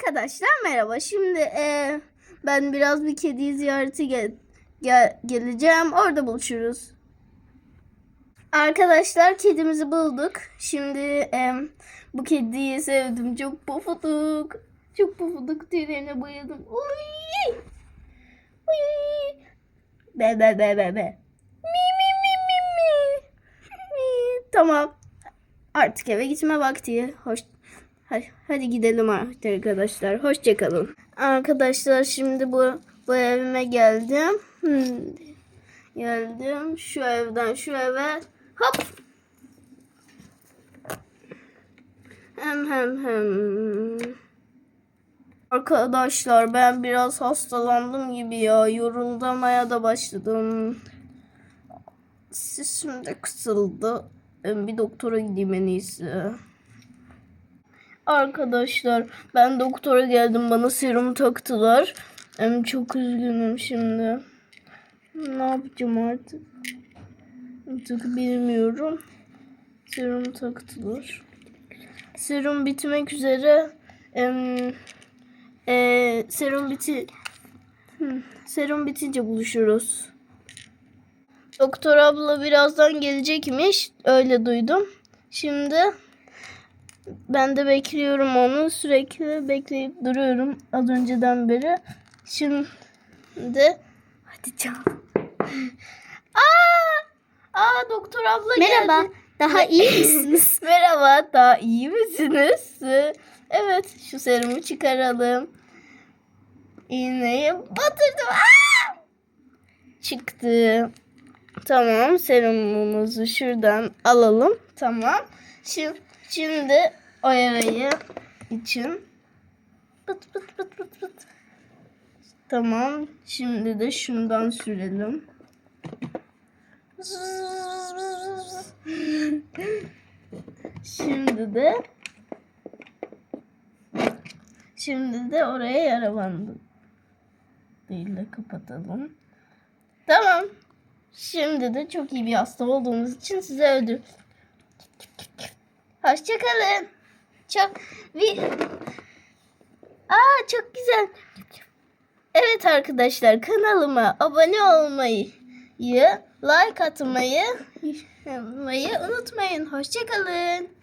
Arkadaşlar merhaba. Şimdi e, ben biraz bir kediyi ziyarete gel, gel- geleceğim. Orada buluşuruz. Arkadaşlar kedimizi bulduk. Şimdi e, bu kediyi sevdim. Çok pofuduk. Çok pofuduk tüylerine bayıldım. Uy! Uy! Be be be be be. Mi mi mi mi mi. Mi. Tamam. Artık eve gitme vakti. Hoş. Hadi, gidelim artık arkadaşlar. Hoşçakalın. Arkadaşlar şimdi bu bu evime geldim. Hmm. Geldim şu evden şu eve. Hop. Hem hem hem. Arkadaşlar ben biraz hastalandım gibi ya. Yoruldamaya da başladım. Sesim de kısıldı. Ben bir doktora gideyim en iyisi. Arkadaşlar ben doktora geldim bana serum taktılar. Em, çok üzgünüm şimdi. Ne yapacağım artık? Artık bilmiyorum. Serum taktılar. Serum bitmek üzere. Em, e, serum biti Hı, serum bitince buluşuruz. Doktor abla birazdan gelecekmiş. Öyle duydum. Şimdi ben de bekliyorum onu. Sürekli bekleyip duruyorum az önceden beri. Şimdi hadi çal. Aa! Aa doktor abla Merhaba. geldi. Daha iyi misiniz? Merhaba. Daha iyi misiniz? Evet, şu serumu çıkaralım. İğneyi batırdım. Aa! Çıktı. Tamam, serumumuzu şuradan alalım. Tamam. Şimdi, şimdi o yarayı için pıt pıt pıt pıt pıt. Tamam. Şimdi de şundan sürelim. Şimdi de Şimdi de oraya yara. Değil de kapatalım. Tamam. Şimdi de çok iyi bir hasta olduğunuz için size ödül. Hoşçakalın. Çok bir Aa çok güzel. Evet arkadaşlar kanalıma abone olmayı, like atmayı, unutmayın. Hoşçakalın.